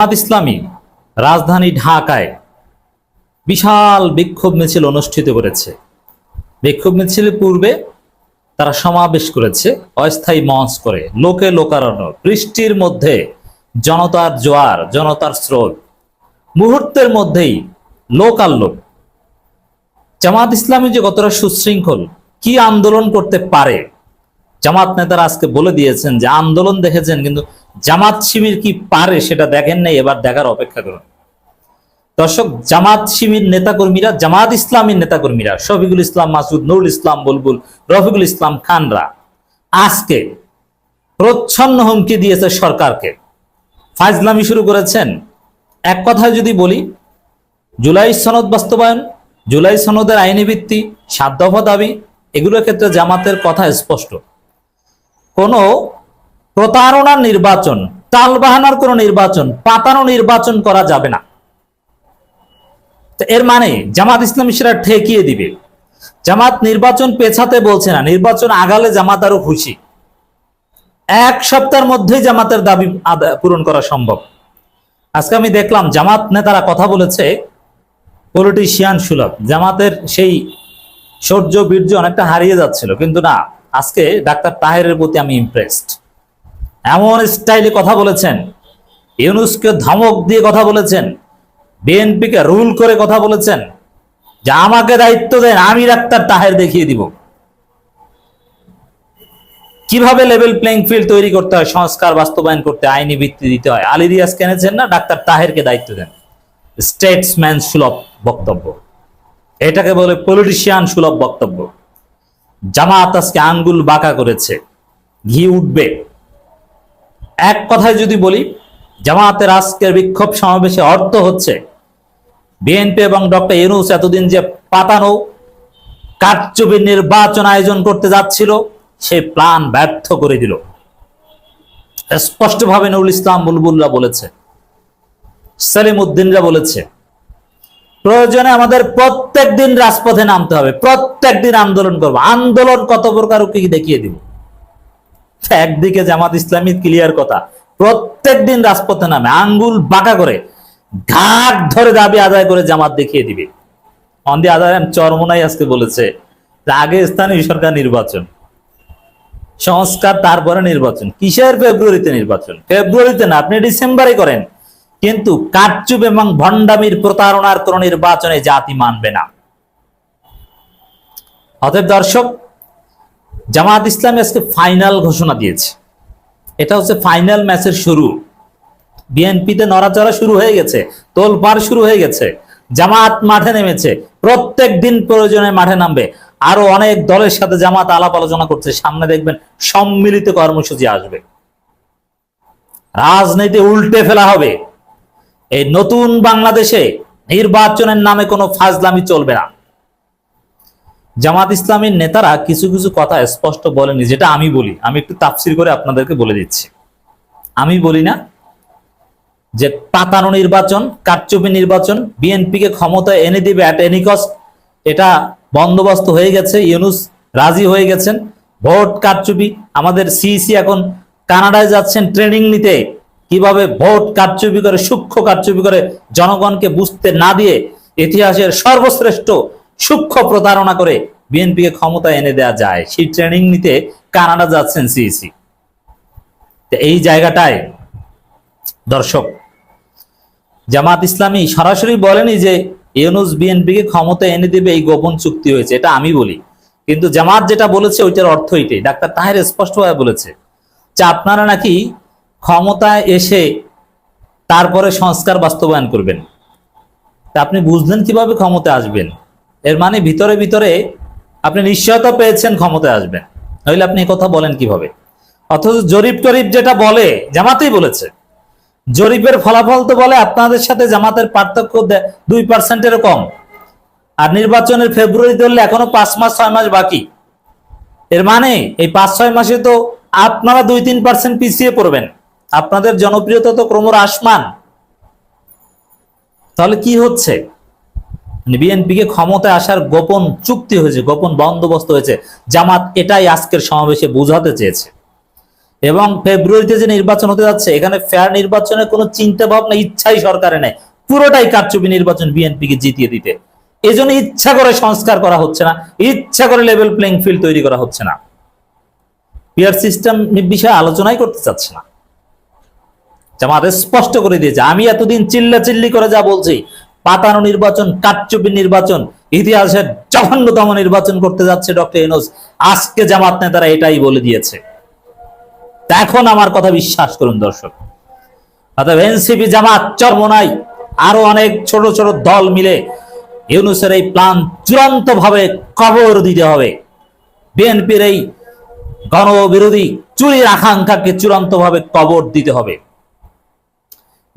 জামাত ইসলামী রাজধানী ঢাকায় বিশাল বিক্ষোভ মিছিল অনুষ্ঠিত করেছে। বিক্ষোভ মিছিলের পূর্বে তারা সমাবেশ করেছে অস্থায়ী মঞ্চ করে লোকে লোকারণ্য, বৃষ্টির মধ্যে জনতার জোয়ার, জনতার স্রোত। মুহূর্তের মধ্যেই লোক আর লোক জামাত ইসলামী যে কতটা সুশৃঙ্খল, কি আন্দোলন করতে পারে? জামাত নেতারা আজকে বলে দিয়েছেন যে আন্দোলন দেখেছেন, কিন্তু জামাত শিবির কি পারে সেটা দেখেন নাই, এবার দেখার অপেক্ষা করুন। দর্শক, জামাত শিবির নেতাকর্মীরা, জামাত ইসলামীর নেতাকর্মীরা, শফিকুল ইসলাম, মাসুদ নুরুল ইসলাম, বুলবুল, রফিকুল ইসলাম খানরা, আজকে প্রচ্ছন্ন হুমকি দিয়েছে সরকারকে। ফাজলামি শুরু করেছেন। এক কথায় যদি বলি, জুলাই সনদ বাস্তবায়ন, জুলাই সনদের আইনি ভিত্তি, সাত দফা দাবি, এগুলোর ক্ষেত্রে জামাতের কথা স্পষ্ট। কোনো প্রতারণার নির্বাচন, টালবাহানার কোনো নির্বাচন, পাতানো নির্বাচন করা যাবে না। এর মানে জামাত ইসলামী সেটা ঠেকিয়ে দিবে। জামাত নির্বাচন পেছাতে বলছে না, নির্বাচন আগালে জামাত আরও খুশি। এক সপ্তাহের মধ্যেই জামাতের দাবি পূরণ করা সম্ভব। আজকে আমি দেখলাম জামাত নেতারা কথা বলেছে, পলিটিশিয়ান সুলভ। জামাতের সেই শৌর্য বীর্য অনেকটা হারিয়ে যাচ্ছিল, কিন্তু না, আজকে ডাক্তার তাহেরের প্রতি আমি ইমপ্রেসড এমন স্টাইলে কথা বলেছেন। ইউনুসকে ধমক দিয়ে কথা বলেছেন। বিএনপিকে রুল করে কথা বলেছেন। যে আমাকে দায়িত্ব দেন, আমি ডাক্তার তাহের দেখিয়ে দিব। কীভাবে লেভেল প্লেইং ফিল্ড তৈরি করতে হয়, সংস্কার বাস্তবায়ন করতে আইনি ভিত্তি দিতে হয়? আলী রিয়াজ কেনেছেন না? ডাক্তার তাহেরকে দায়িত্ব দেন। স্টেটসম্যান সুলভ বক্তব্য। এটাকে বলে পলিটিশিয়ান সুলভ বক্তব্য। জামাত আজকে আঙ্গুল বাঁকা করেছে। ঘি উঠবে। এক কথায় যদি বলি জামাতের আজকের বিক্ষোভ সমাবেশে অর্থ হচ্ছে বিএনপি এবং ডক্টর ইউনুস এতদিন যে পাতানো কারচুপি নির্বাচন আয়োজন করতে যাচ্ছিল সেই প্ল্যান ব্যর্থ করে দিল। স্পষ্টভাবে নুরুল ইসলাম বুলবুল্লাহ বলেছে সেলিম উদ্দিনরা বলেছে, প্রয়োজনে আমাদের প্রত্যেক দিন রাজপথে নামতে হবে প্রত্যেক দিন আন্দোলন করব। আন্দোলন কত প্রকার দেখিয়ে দিব। একদিকে জামাত ইসলামী ক্লিয়ার কথা। প্রত্যেক দিন রাজপথে নামে, আঙ্গুল বাঁকা করে, ঘাট ধরে দাবি আদায় করে জামাত দেখিয়ে দিবে। অন্দি আদায় চরমনাই আজকে বলেছে আগে স্থানীয় সরকার নির্বাচন, সংস্কার, তারপরে নির্বাচন। কিসের ফেব্রুয়ারিতে নির্বাচন? ফেব্রুয়ারিতে না, আপনি ডিসেম্বরে করেন। কিন্তু কারচুপ এবং ভণ্ডামির প্রতারণার কোন নির্বাচনে জাতি মানবে না। অতএব দর্শক জামাত ইসলামী আজকে ফাইনাল ঘোষণা দিয়েছে। এটা হচ্ছে ফাইনাল ম্যাচের শুরু। বিএনপিতে নড়াচড়া শুরু হয়ে গেছে, তোলপাড় শুরু হয়ে গেছে। জামাত মাঠে নেমেছে, প্রত্যেক দিন প্রয়োজনে মাঠে নামবে। আরও অনেক দলের সাথে জামাত আলাপ আলোচনা করছে, সামনে দেখবেন সম্মিলিত কর্মসূচি আসবে। রাজনীতি উল্টে ফেলা হবে। এই নতুন বাংলাদেশে নির্বাচনের নামে কোনো ফাজলামি চলবে না। জামাত ইসলামের নেতারা কিছু কিছু কথা স্পষ্ট বলেনি, যেটা আমি বলি। আমি একটু তাফসির করে আপনাদেরকে বলে দিচ্ছি। আমি বলি না যে পাতানো নির্বাচন, কারচুপি নির্বাচন, বিএনপিকে ক্ষমতায় এনে দিবে অ্যাট এনি কস্ট এটা বন্দোবস্ত হয়ে গেছে, ইউনুস রাজি হয়ে গেছেন। ভোট কারচুপি, আমাদের সিইসি এখন কানাডায় যাচ্ছেন ট্রেনিং নিতে। কীভাবে ভোট কারচুপি করে, সূক্ষ্ম কারচুপি করে জনগণকে বুঝতে না দিয়ে ইতিহাসের সর্বশ্রেষ্ঠ সূক্ষ্ম প্রতারণা করে বিএনপিকে ক্ষমতা এনে দেওয়া যায়, সেই ট্রেনিং নিতে কানাডা যাচ্ছেন সিইসি। এই জায়গাটায় দর্শক, জামাত ইসলামী সরাসরি বলেনি যে ইউনুস বিএনপিকে ক্ষমতা এনে দেবে, এই গোপন চুক্তি হয়েছে, এটা আমি বলি। কিন্তু জামাত যেটা বলেছে, ওইটার অর্থ এটাই। ডাক্তার তাহের স্পষ্টভাবে বলেছে যে আপনারা নাকি ক্ষমতায় এসে তারপরে সংস্কার বাস্তবায়ন করবেন। তা আপনি বুঝলেন কীভাবে ক্ষমতা আসবেন? এর মানে ভিতরে ভিতরে আপনি নিশ্চয়তা পেয়েছেন, ক্ষমতায় আসবেন। নইলে আপনি কথা বলেন কীভাবে? অথচ জরিপ টরিপ যেটা বলে, জামাতেই বলেছে। জরিপের ফলাফল তো বলে আপনাদের সাথে জামাতের পার্থক্য দুই পার্সেন্টেরও কম। আর নির্বাচনের ফেব্রুয়ারি ধরলে এখনও পাঁচ মাস, ছয় মাস বাকি। এর মানে এই পাঁচ, ছয় মাসে তো আপনারা দুই, তিন পার্সেন্ট পিছিয়ে পড়বেন। আপনাদের জনপ্রিয়তা তো ক্রমশ আসমান তাহলে কি হচ্ছে? বিএনপিকে ক্ষমতায় আসার গোপন চুক্তি হয়েছে, গোপন বন্দোবস্ত হয়েছে। জামাত এটাই আজকের সমাবেশে বোঝাতে চেয়েছে। এবং ফেব্রুয়ারিতে যে নির্বাচন হতে যাচ্ছে, এখানে ফেয়ার নির্বাচনের কোনো চিন্তা ভাবনা ইচ্ছাই সরকারে নেই। পুরোটাই কারচুপি নির্বাচন বিএনপিকে জিতিয়ে দিতে। এই জন্য ইচ্ছা করে সংস্কার করা হচ্ছে না, ইচ্ছা করে লেভেল প্লেইং ফিল্ড তৈরি করা হচ্ছে না। পিয়ার সিস্টেম বিষয়ে আলোচনাই করতে চাচ্ছে না। জামাত স্পষ্ট করে দিয়েছে, আমি এতদিন চিল্লা চিল্লি করে যা বলছি পাতানো নির্বাচন কাটচুপি নির্বাচন, ইতিহাসের জঘন্যতম নির্বাচন করতে যাচ্ছে ডক্টর এনোস আজকে জামাত নেতারা এটাই বলে দিয়েছে। এখন আমার কথা বিশ্বাস করুন দর্শক। অর্থাৎ এনসিপি জামাত চরমনাই, আরও অনেক ছোট ছোট দল মিলে ইউনুসের এই প্ল্যান চূড়ান্ত ভাবে কবর দিতে হবে। বিএনপির এই গণবিরোধী চুরির আকাঙ্ক্ষাকে চূড়ান্ত ভাবে কবর দিতে হবে।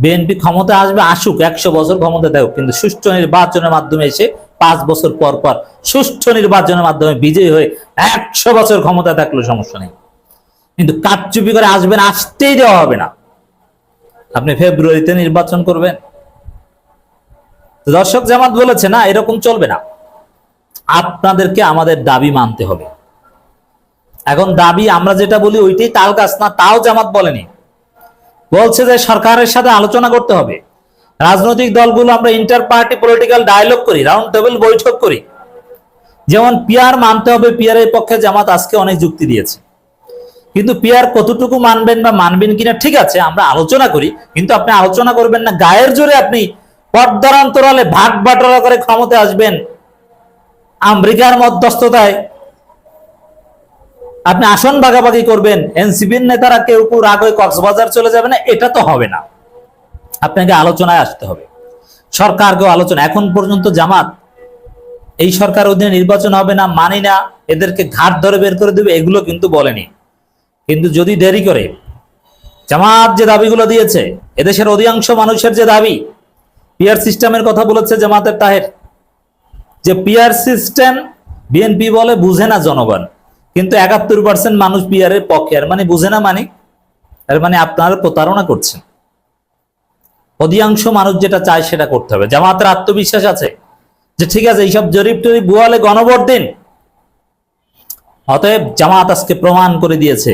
বিএনপি ক্ষমতা আসবে, আসুক, একশো বছর ক্ষমতা দেয় কিন্তু সুষ্ঠু নির্বাচনের মাধ্যমে এসে পাঁচ বছর পর পর সুষ্ঠু নির্বাচনের মাধ্যমে বিজয়ী হয়ে একশো বছর ক্ষমতা থাকলে, সমস্যা নেই। কিন্তু কারচুপি করে আসবেন, আসতেই দেওয়া হবে না। আপনি ফেব্রুয়ারিতে নির্বাচন করবেন। দর্শক জামাত বলেছে, না, এরকম চলবে না। আপনাদেরকে আমাদের দাবি মানতে হবে। এখন দাবি আমরা যেটা বলি, ওইটাই তাল গাছ না, তাও জামাত বলেনি। বলছে যে সরকারের সাথে আলোচনা করতে হবে। রাজনৈতিক দলগুলো আমরা ইন্টার পার্টি পলিটিক্যাল ডায়লগ করি রাউন্ড টেবিল বৈঠক করি। যেমন পিয়ার মানতে হবে পিয়ারের পক্ষে জামাত আজকে অনেক যুক্তি দিয়েছে। কিন্তু পিয়ার কতটুকু মানবেন বা মানবেন কিনা ঠিক আছে, আমরা আলোচনা করি, কিন্তু আপনি আলোচনা করবেন না, গায়ের জোরে আপনি পর্দার অন্তরালে ভাগ বাটোয়ারা করে ক্ষমতা আসবেন। আমেরিকার মধ্যস্থতায় আপনি আসন ভাগাভাগি করবেন, এনসিপির নেতারা কেউ কেউ রাগ হয়ে কক্সবাজার চলে যাবে না, এটা তো হবে না। আপনাকে আলোচনায় আসতে হবে। সরকারকেও আলোচনা, এখন পর্যন্ত জামাত, এই সরকার অধীনে নির্বাচন হবে না, মানি না, এদেরকে ঘাট ধরে বের করে দেবে, এগুলো কিন্তু বলেনি। কিন্তু যদি দেরি করে, জামাত যে দাবিগুলো দিয়েছে, এদেশের অধিকাংশ মানুষের যে দাবি পিয়ার সিস্টেমের কথা বলেছে জামাতের তাহের, যে পিয়ার সিস্টেম বিএনপি বলে বুঝে না জনগণ। কিন্তু একাত্তর পার্সেন্ট মানুষ পিয়ারের পক্ষে, আর মানে বুঝে না মানে এর মানে আপনারা প্রতারণা করছেন। অধিকাংশ মানুষ যেটা চায় সেটা করতে হবে। জামাতের আত্মবিশ্বাস আছে যে ঠিক আছে, এইসব জরিপ টরিপ বুয়ালে গণভোট অতএব জামাত আজকে প্রমাণ করে দিয়েছে,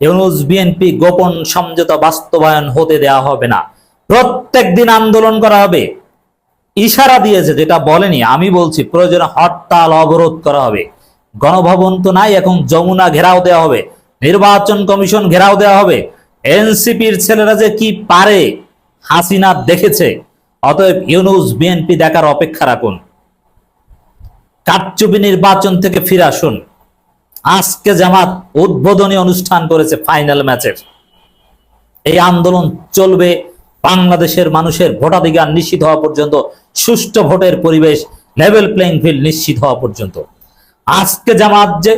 ইউনুস বিএনপি গোপন সমঝোতা বাস্তবায়ন হতে দেওয়া হবে না। প্রত্যেক দিন আন্দোলন করা হবে। ইশারা দিয়েছে যেটা বলেনি, আমি বলছি প্রয়োজনে হরতাল অবরোধ করা হবে। গণভবন তো নাই, এখন যমুনা ঘেরাও দেওয়া হবে। নির্বাচন কমিশন ঘেরাও দেওয়া হবে। এনসিপির ছেলেরা যে কি পারে, হাসিনা দেখেছে। অতএব ইউনুস বিএনপি দেখার অপেক্ষা রাখুন। কারচুপি নির্বাচন থেকে ফিরে আসুন। আজকে জামাত উদ্বোধনী অনুষ্ঠান করেছে ফাইনাল ম্যাচের এই আন্দোলন চলবে বাংলাদেশের মানুষের ভোটাধিকার নিশ্চিত হওয়া পর্যন্ত, সুষ্ঠু ভোটের পরিবেশ লেভেল প্লেইং ফিল্ড নিশ্চিত হওয়া পর্যন্ত। আজকে জামাত যে